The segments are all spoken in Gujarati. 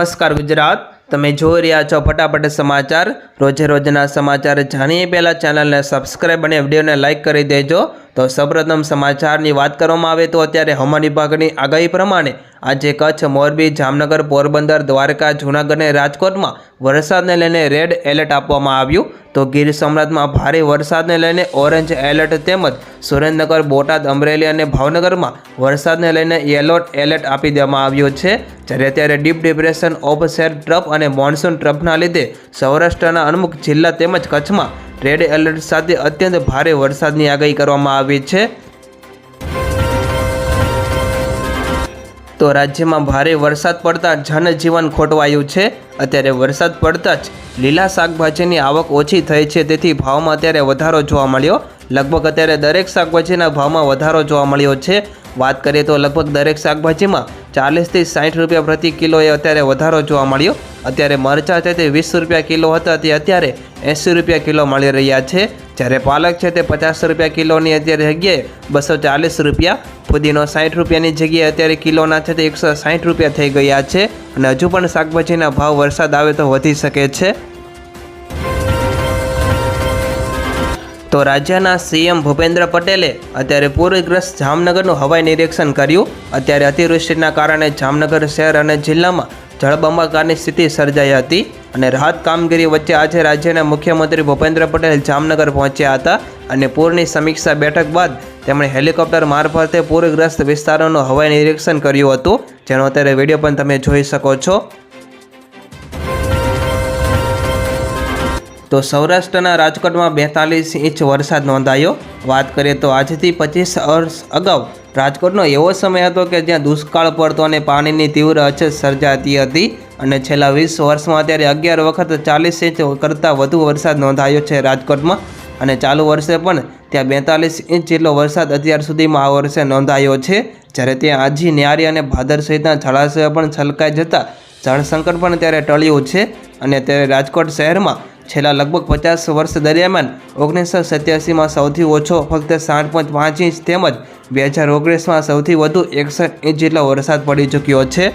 નમસ્કાર ગુજરાત. તમે જોઈ રહ્યા છો ફટાફટ સમાચાર. રોજે રોજના સમાચાર જાણીએ પહેલાં ચેનલને સબસ્ક્રાઈબ અને વિડીયોને લાઇક કરી દેજો. તો સૌપ્રથમ સમાચારની વાત કરવામાં આવે તો અત્યારે હવામાન વિભાગની આગાહી પ્રમાણે આજે કચ્છ, મોરબી, જામનગર, પોરબંદર, દ્વારકા, જૂનાગઢ અને રાજકોટમાં વરસાદને લઈને રેડ એલર્ટ આપવામાં આવ્યું. તો ગીર સોમનાથમાં ભારે વરસાદને લઈને ઓરેન્જ એલર્ટ તેમજ સુરેન્દ્રનગર, બોટાદ, અમરેલી અને ભાવનગરમાં વરસાદને લઈને યલો એલર્ટ આપી દેવામાં આવ્યો છે. જ્યારે અત્યારે deep depression, offshore trough અને મોન્સૂન ટ્રફના લીધે સૌરાષ્ટ્રના અમુક જિલ્લા તેમજ કચ્છમાં રેડ એલર્ટ સાથે અત્યંત ભારે વરસાદની આગાહી કરવામાં આવી છે. તો રાજ્યમાં ભારે વરસાદ પડતા જનજીવન ખોટવાયું છે. અત્યારે વરસાદ પડતા જ લીલા શાકભાજીની આવક ઓછી થઈ છે. તેથી ભાવમાં અત્યારે વધારો જોવા મળ્યો. લગભગ અત્યારે દરેક શાકભાજીના ભાવમાં વધારો જોવા મળ્યો છે. વાત કરીએ તો લગભગ દરેક શાકભાજીમાં ચાલીસથી સાઠ રૂપિયા પ્રતિ કિલોએ અત્યારે વધારો જોવા મળ્યો. અત્યારે મરચાં છે તે વીસ રૂપિયા કિલો હતા, તે અત્યારે એંસી રૂપિયા કિલો મળી રહ્યા છે. જ્યારે પાલક છે તે પચાસ રૂપિયા કિલોની અત્યારે જગ્યાએ બસો ચાલીસ રૂપિયા, ફુદીનો સાઠ રૂપિયાની જગ્યાએ અત્યારે કિલોના છે તે એકસો સાઠ રૂપિયા થઈ ગયા છે. અને હજુ પણ શાકભાજીના ભાવ વરસાદ આવે તો વધી શકે છે. તો રાજ્યના સીએમ ભૂપેન્દ્ર પટેલે અત્યારે પૂરગ્રસ્ત જામનગરનું હવાઈ નિરીક્ષણ કર્યું. અત્યારે અતિવૃષ્ટિના કારણે જામનગર શહેર અને જિલ્લામાં જળબંબાકારની સ્થિતિ સર્જાઈ હતી અને રાહત કામગીરી વચ્ચે આજે રાજ્યના મુખ્યમંત્રી ભૂપેન્દ્ર પટેલ જામનગર પહોંચ્યા હતા અને પૂરની સમીક્ષા બેઠક બાદ તેમણે હેલિકોપ્ટર મારફતે પૂરગ્રસ્ત વિસ્તારોનું હવાઈ નિરીક્ષણ કર્યું હતું. જેનો અત્યારે વીડિયો પણ તમે જોઈ શકો છો. તો સૌરાષ્ટ્રના રાજકોટમાં બેતાલીસ ઇંચ વરસાદ નોંધાયો. વાત કરીએ તો આજથી પચીસ વર્ષ અગાઉ રાજકોટનો એવો સમય હતો કે જ્યાં દુષ્કાળ પડતો અને પાણીની તીવ્ર અછત સર્જાતી હતી અને છેલ્લા વીસ વર્ષમાં અત્યારે અગિયાર વખત ચાલીસ ઇંચ કરતાં વધુ વરસાદ નોંધાયો છે રાજકોટમાં. અને ચાલુ વર્ષે પણ ત્યાં બેતાલીસ ઇંચ જેટલો વરસાદ અત્યાર સુધીમાં આ વર્ષે નોંધાયો છે. જ્યારે ત્યાં આજી, ન્યારી અને ભાદર સહિતના જળાશયો પણ છલકાઈ જતાં જળસંકટ પણ ત્યારે ટળ્યું છે. અને ત્યારે રાજકોટ શહેરમાં છેલ્લા લગભગ પચાસ વર્ષ દરમિયાન ઓગણીસો સત્યાસીમાં સૌથી ઓછો ફક્ત સાત પોઈન્ટ પાંચ ઇંચ તેમજ બે હજાર ઓગણીસમાં સૌથી વધુ એકસઠ ઇંચ જેટલો વરસાદ પડી ચૂક્યો છે.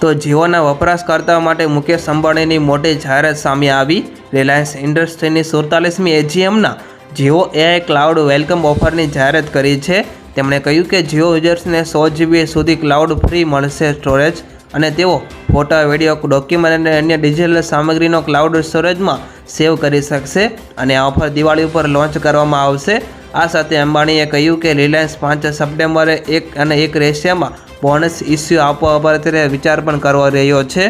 તો જીઓના વપરાશકર્તાઓ માટે મુકેશ અંબાણીની મોટી જાહેરાત સામે આવી. રિલાયન્સ ઇન્ડસ્ટ્રીની સુડતાલીસમી એજીએમના જીઓ એઆઈ ક્લાઉડ વેલકમ ઓફરની જાહેરાત કરી છે. તેમણે કહ્યું કે જીઓ યુઝર્સને સો જીબી સુધી ક્લાઉડ ફ્રી મળશે સ્ટોરેજ અને તેઓ ફોટા, વીડિયો ડોક્યુમેન્ટ અને અન્ય ડિજિટલ સામગ્રીનો ક્લાઉડ સ્ટોરેજમાં સેવ કરી શકશે અને આ ઓફર દિવાળી ઉપર લોન્ચ કરવામાં આવશે. આ સાથે અંબાણીએ કહ્યું કે રિલાયન્સ પાંચ સપ્ટેમ્બરે એક અને એક રેશિયામાં બોનસ ઇસ્યુ આપવા પર અત્યારે વિચાર પણ કરવા રહ્યો છે.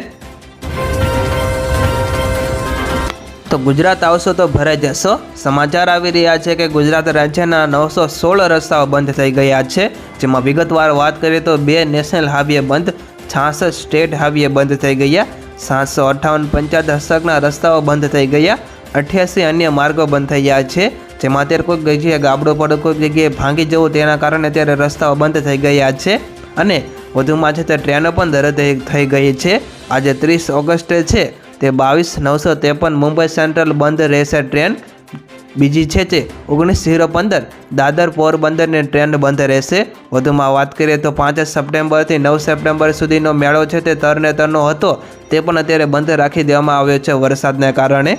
તો ગુજરાત આવશો તો ભરાઈ જશો. સમાચાર આવી રહ્યા છે કે ગુજરાત રાજ્યના નવસો સોળ રસ્તાઓ બંધ થઈ ગયા છે. જેમાં વિગતવાર વાત કરીએ તો બે નેશનલ હાઈવે બંધ છાસઠ સ્ટેટ હાઈવે બંધ થઈ ગયા. સાતસો અઠ્ઠાવન પંચાયત હસ્તકના રસ્તાઓ બંધ થઈ ગયા. અઠ્યાસી અન્ય માર્ગો બંધ થઈ ગયા છે. જેમાં અત્યારે કોઈક જગ્યાએ ગાબડો પડે, કોઈક જગ્યાએ ભાંગી જવું તેના કારણે અત્યારે રસ્તાઓ બંધ થઈ ગયા છે. અને વધુમાં છે તે ટ્રેનો પણ રદ થઈ ગઈ છે. આજે ત્રીસ ઓગસ્ટે છે તે બાવીસ નવસો ત્રેપન મુંબઈ સેન્ટ્રલ બંધ રહેશે ટ્રેન. બીજી છે તે ઓગણીસ ઝીરો પંદર. દાદર પોરબંદરની ટ્રેન બંધ રહેશે. વધુમાં વાત કરીએ તો પાંચ સપ્ટેમ્બરથી નવ સપ્ટેમ્બર સુધીનો મેળો છે તે તરને તરનો હતો. તે પણ અત્યારે બંધ રાખી દેવામાં આવ્યો છે વરસાદને કારણે.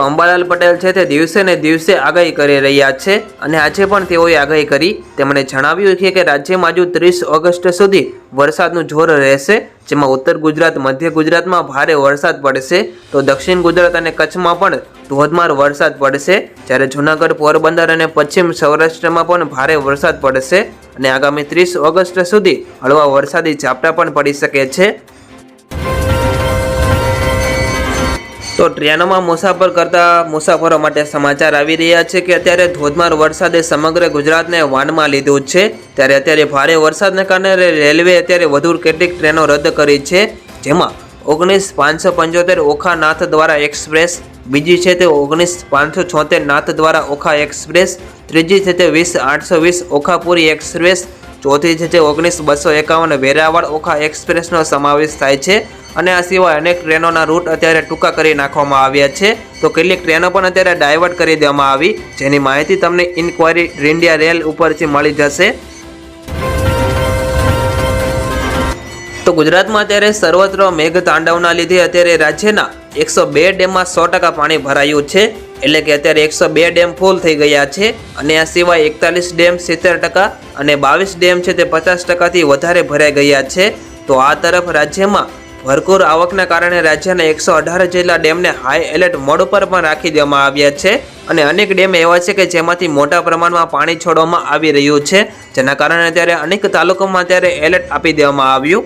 તો અંબાલાલ પટેલ છે તે દિવસે ને દિવસે આગાહી કરી રહ્યા છે અને આજે પણ તેઓએ આગાહી કરી. તેમણે જણાવ્યું છે કે રાજ્યમાં હજુ ત્રીસ ઓગસ્ટ સુધી વરસાદનું જોર રહેશે, જેમાં ઉત્તર ગુજરાત, મધ્ય ગુજરાતમાં ભારે વરસાદ પડશે. તો દક્ષિણ ગુજરાત અને કચ્છમાં પણ ધોધમાર વરસાદ પડશે. જ્યારે જૂનાગઢ, પોરબંદર અને પશ્ચિમ સૌરાષ્ટ્રમાં પણ ભારે વરસાદ પડશે અને આગામી ત્રીસ ઓગસ્ટ સુધી હળવા વરસાદી ઝાપટા પણ પડી શકે છે. તો ટ્રેનોમાં મુસાફર કરતા મુસાફરો માટે સમાચાર આવી રહ્યા છે કે અત્યારે ધોધમાર વરસાદે સમગ્ર ગુજરાતને વાનમાં લીધું છે. ત્યારે અત્યારે ભારે વરસાદને કારણે રેલવે અત્યારે વધુ કેટલીક ટ્રેનો રદ કરી છે. જેમાં ઓગણીસ પાંચસો પંચોતેર ઓખા નાથ દ્વારા એક્સપ્રેસ, બીજી છે તે ઓગણીસ પાંચસો છોતેર નાથ દ્વારા ઓખા એક્સપ્રેસ, ત્રીજી છે તે વીસ આઠસો વીસ ઓખાપુરી એક્સપ્રેસ, ચોથી છે તે ઓગણીસ બસો એકાવન વેરાવળ ઓખા એક્સપ્રેસનો સમાવેશ થાય છે. અને આ સિવાય અનેક ટ્રેનોના રૂટ અત્યારે ટૂંકા કરી નાખવામાં આવ્યા છે. તો કેટલીક ટ્રેનો પણ અત્યારે ડાયવર્ટ કરી દેવામાં આવી. જેની માહિતી તમને ઇન્કવાયરી ઇન્ડિયા રેલ ઉપરથી મળી જશે. તો ગુજરાતમાં અત્યારે સર્વત્ર મેઘ તાંડવના લીધે અત્યારે રાજ્યના એકસો બે ડેમમાં સો ટકા પાણી ભરાયું છે. એટલે કે અત્યારે એકસો બે ડેમ ફૂલ થઈ ગયા છે. અને આ સિવાય એકતાલીસ ડેમ સિત્તેર ટકા અને બાવીસ ડેમ છે તે પચાસ ટકાથી વધારે ભરાઈ ગયા છે. તો આ તરફ રાજ્યમાં ભરપૂર આવકના કારણે રાજ્યના એકસો અઢાર જેટલા ડેમને હાઈ એલર્ટ મોડ પર પણ રાખી દેવામાં આવ્યા છે અને અનેક ડેમ એવા છે કે જેમાંથી મોટા પ્રમાણમાં પાણી છોડવામાં આવી રહ્યું છે, જેના કારણે અત્યારે અનેક તાલુકામાં અત્યારે એલર્ટ આપી દેવામાં આવ્યું.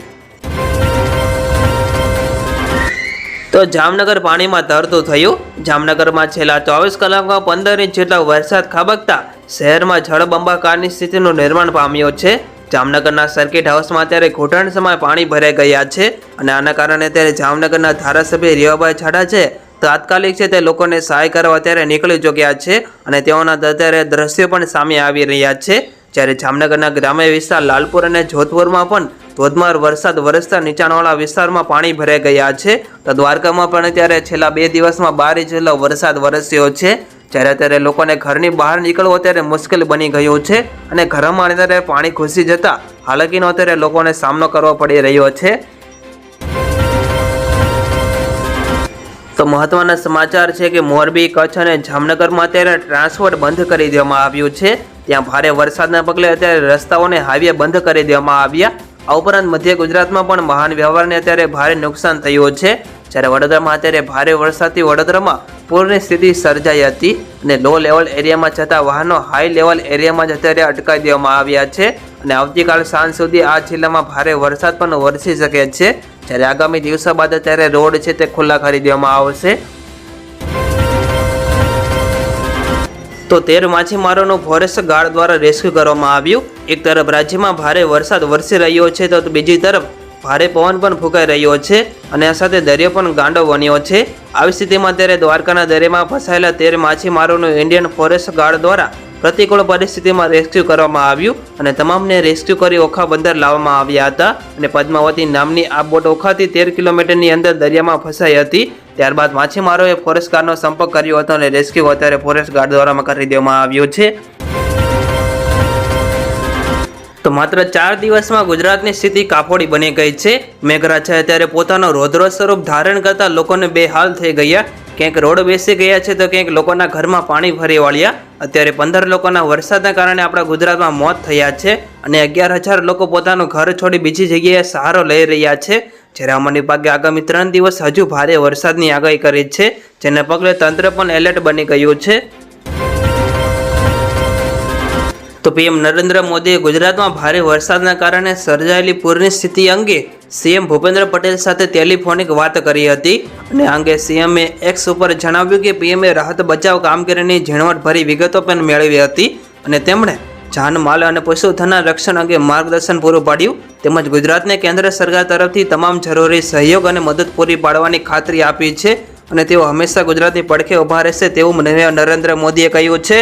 તો જામનગર પાણીમાં તરતું થયું. જામનગરમાં છેલ્લા ચોવીસ કલાકમાં પંદર ઇંચ જેટલો વરસાદ ખાબકતા શહેરમાં જળબંબાકારની સ્થિતિનું નિર્માણ પામ્યો છે. જામનગરના સર્કિટ હાઉસમાં અત્યારે ઘૂંટણ સમય પાણી ભરાઈ ગયા છે અને આના કારણે અત્યારે જામનગરના ધારાસભ્ય રીવાભાઈ છાડા છે. તાત્કાલિક છે તે લોકોને સહાય કરવા અત્યારે નીકળી ચૂક્યા છે અને તેઓના અત્યારે દ્રશ્યો પણ સામે આવી રહ્યા છે. જ્યારે જામનગરના ગ્રામ્ય વિસ્તાર લાલપુર અને જોધપુરમાં પણ ધોધમાર વરસાદ, વરસતા નીચાણવાળા વિસ્તારમાં પાણી ભરાઈ ગયા છે. તો દ્વારકામાં પણ અત્યારે છેલ્લા બે દિવસમાં બાર જેટલો વરસાદ વરસ્યો છે. જ્યારે અત્યારે લોકોને ઘરની બહાર નીકળવું અત્યારે મુશ્કેલ બની ગયું છે અને ઘરમાં અત્યારે પાણી ઘૂસી જતા હાલાકીનો અત્યારે લોકોને સામનો કરવો પડી રહ્યો છે. તો મહત્વના સમાચાર છે કે મોરબી, કચ્છ અને જામનગરમાં અત્યારે ટ્રાન્સપોર્ટ બંધ કરી દેવામાં આવ્યું છે. ત્યાં ભારે વરસાદના પગલે અત્યારે રસ્તાઓને હાઈવે બંધ કરી દેવામાં આવ્યા. આ ઉપરાંત મધ્ય ગુજરાતમાં પણ વાહન વ્યવહારને અત્યારે ભારે નુકસાન થયું છે. જ્યારે વડોદરામાં અત્યારે ભારે વરસાદથી વડોદરામાં પૂરની સ્થિતિ સર્જાઈ હતી અને લો લેવલ એરિયામાં જતા વાહનો હાઈ લેવલ એરિયામાં જ અત્યારે અટકાવી દેવામાં આવ્યા છે અને આવતીકાલ સાંજ સુધી આ જિલ્લામાં ભારે વરસાદ પણ વરસી શકે છે. જ્યારે આગામી દિવસો બાદ અત્યારે રોડ છે તે ખુલ્લા કરી દેવામાં આવશે. તો તેર માછીમારોનું ફોરેસ્ટ ગાર્ડ દ્વારા રેસ્ક્યુ કરવામાં આવ્યું. એક તરફ રાજ્યમાં ભારે વરસાદ વરસી રહ્યો છે તો બીજી તરફ ભારે પવન પણ ફૂંકાઈ રહ્યો છે અને આ સાથે દરિયો પણ ગાંડો બન્યો છે. આવી સ્થિતિમાં અત્યારે દ્વારકાના દરિયામાં ફસાયેલા તેર માછીમારોનું ઇન્ડિયન ફોરેસ્ટ ગાર્ડ દ્વારા પ્રતિકૂળ પરિસ્થિતિમાં રેસ્ક્યુ કરવામાં આવ્યું અને તમામને રેસ્ક્યુ કરી ઓખા બંદર લાવવામાં આવ્યા હતા અને પદ્માવતી નામની આ બોટ ઓખાથી તેર કિલોમીટરની અંદર દરિયામાં ફસાઈ હતી. ત્યારબાદ માછીમારોએ ફોરેસ્ટ ગાર્ડનો સંપર્ક કર્યો હતો અને રેસ્ક્યુ અત્યારે ફોરેસ્ટ ગાર્ડ દ્વારા કરી દેવામાં આવ્યું છે. માત્ર ચાર દિવસમાં ગુજરાતની સ્થિતિ કાફોડી બની ગઈ છે. મેઘરાજાએ અત્યારે પોતાનો રૌદ્ર સ્વરૂપ ધારણ કરતા લોકોને બેહાલ થઈ ગયા. ક્યાંક રોડ બેસી ગયા છે તો ક્યાંક લોકોના ઘરમાં પાણી ભરી વાળ્યા. અત્યારે પંદર લોકોના વરસાદના કારણે આપણા ગુજરાતમાં મોત થયા છે અને અગિયાર હજાર લોકો પોતાનું ઘર છોડી બીજી જગ્યાએ સહારો લઈ રહ્યા છે. જ્યારે હવામાન વિભાગે આગામી ત્રણ દિવસ હજુ ભારે વરસાદની આગાહી કરી છે, જેને પગલે તંત્ર પણ એલર્ટ બની ગયું છે. તો પીએમ નરેન્દ્ર મોદીએ ગુજરાતમાં ભારે વરસાદના કારણે સર્જાયેલી પૂરની સ્થિતિ અંગે સીએમ ભૂપેન્દ્ર પટેલ સાથે ટેલિફોનિક વાત કરી હતી. અને આ અંગે સીએમએ એક્સ ઉપર જણાવ્યું કે પીએમએ રાહત બચાવ કામગીરીની ઝીણવટભરી વિગતો પણ મેળવી હતી અને તેમણે જાનમાલ અને પશુધનના રક્ષણ અંગે માર્ગદર્શન પૂરું પાડ્યું. તેમજ ગુજરાતને કેન્દ્ર સરકાર તરફથી તમામ જરૂરી સહયોગ અને મદદ પૂરી પાડવાની ખાતરી આપી છે. અને તેઓ હંમેશા ગુજરાતની પડખે ઊભા રહેશે તેવું નરેન્દ્ર મોદીએ કહ્યું છે.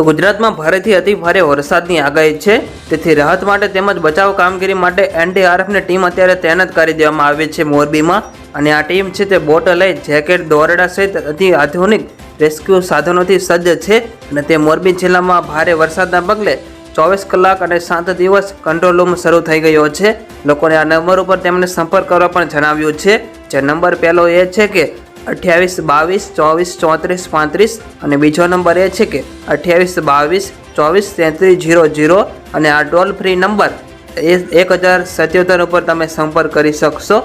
તો ગુજરાતમાં ભારેથી અતિ ભારે વરસાદની આગાહી છે. તેથી રાહત માટે તેમજ બચાવ કામગીરી માટે એનડીઆરએફની ટીમ અત્યારે તૈનાત કરી દેવામાં આવી છે મોરબીમાં. અને આ ટીમ છે તે બોટ લઈ જેકેટ, દોરડા સહિત અતિ આધુનિક રેસ્ક્યુ સાધનોથી સજ્જ છે. અને તે મોરબી જિલ્લામાં ભારે વરસાદના પગલે ચોવીસ કલાક અને સાત દિવસ કંટ્રોલ રૂમ શરૂ થઈ ગયો છે. લોકોને આ નંબર ઉપર તેમને સંપર્ક કરવા પણ જણાવ્યું છે. જે નંબર પહેલો એ છે કે અઠ્યાવીસ, બાવીસ, ચોવીસ, ચોત્રીસ, પાંત્રીસ અને બીજો નંબર એ છે કે અઠ્યાવીસ, બાવીસ, ચોવીસ, તેત્રીસ, જીરો જીરો અને આ ટોલ ફ્રી નંબર એ એક હજાર સત્યોતેર ઉપર તમે સંપર્ક કરી શકશો.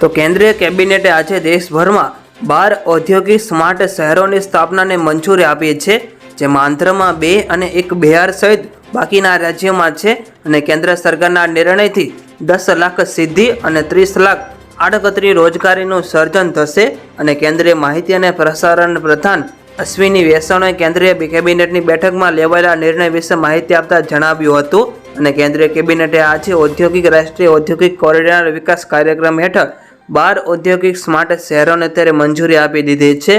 તો કેન્દ્રીય કેબિનેટે આજે દેશભરમાં બાર ઔદ્યોગિક સ્માર્ટ શહેરોની સ્થાપનાને મંજૂરી આપી છે, જેમાં આંધ્રમાં બે અને એક બિહાર સહિત બાકીના રાજ્યોમાં છે. અને કેન્દ્ર સરકારના નિર્ણયથી દસ લાખ સિદ્ધિ અને ત્રીસ લાખ આડકતરી રોજગારીનું સર્જન થશે અને કેન્દ્રીય માહિતી અને પ્રસારણ પ્રધાન અશ્વિની વેસણોએ કેન્દ્રીય કેબિનેટની બેઠકમાં લેવાયેલા નિર્ણય વિશે માહિતી આપતા જણાવ્યું હતું અને કેન્દ્રીય કેબિનેટે આજે ઔદ્યોગિક રાષ્ટ્રીય ઔદ્યોગિક કોરિડોર વિકાસ કાર્યક્રમ હેઠળ બાર ઔદ્યોગિક સ્માર્ટ શહેરોને અત્યારે મંજૂરી આપી દીધી છે.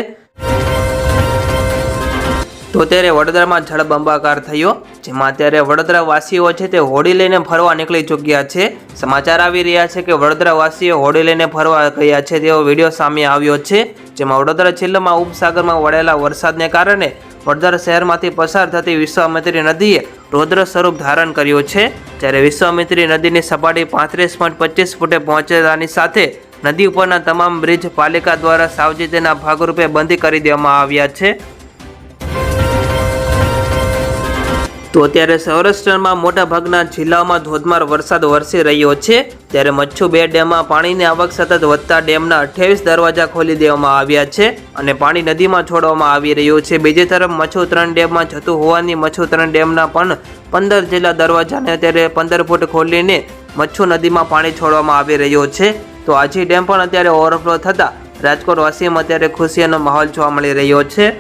તો વડોદરામાં જળબંબાકાર થયો, જેમાં અત્યારે વડોદરાવાસીઓ છે તે હોડી લઈને ફરવા નીકળી ચૂક્યા છે. સમાચાર આવી રહ્યા છે કે વડોદરાવાસીઓ હોડી લઈને ફરવા ગયા છે તેવો વીડિયો સામે આવ્યો છે, જેમાં વડોદરા જિલ્લામાં ઉપસાગરમાં વળેલા વરસાદને કારણે વડોદરા શહેરમાંથી પસાર થતી વિશ્વામિત્રી નદીએ રૌદ્ર સ્વરૂપ ધારણ કર્યું છે. જ્યારે વિશ્વામિત્રી નદીની સપાટી પાંત્રીસ પોઈન્ટ પચીસ ફૂટે પહોંચેલાની સાથે નદી ઉપરના તમામ બ્રિજ પાલિકા દ્વારા સાવચેતીના ભાગરૂપે બંધ કરી દેવામાં આવ્યા છે. તો અત્યારે સૌરાષ્ટ્રમાં મોટા ભાગના જિલ્લાઓમાં ધોધમાર વરસાદ વરસી રહ્યો છે. ત્યારે મચ્છુ બે ડેમમાં પાણીની આવક સતત વધતા ડેમના અઠ્યાવીસ દરવાજા ખોલી દેવામાં આવ્યા છે અને પાણી નદીમાં છોડવામાં આવી રહ્યું છે. બીજી તરફ મચ્છુ ત્રણ ડેમમાં જતું હોવાની મચ્છુ ત્રણ ડેમના પણ પંદર જેટલા દરવાજાને અત્યારે પંદર ફૂટ ખોલીને મચ્છુ નદીમાં પાણી છોડવામાં આવી રહ્યો છે. તો આજી ડેમ પણ અત્યારે ઓવરફ્લો થતાં રાજકોટ વાસીમાં અત્યારે ખુશીનો માહોલ જોવા મળી રહ્યો છે.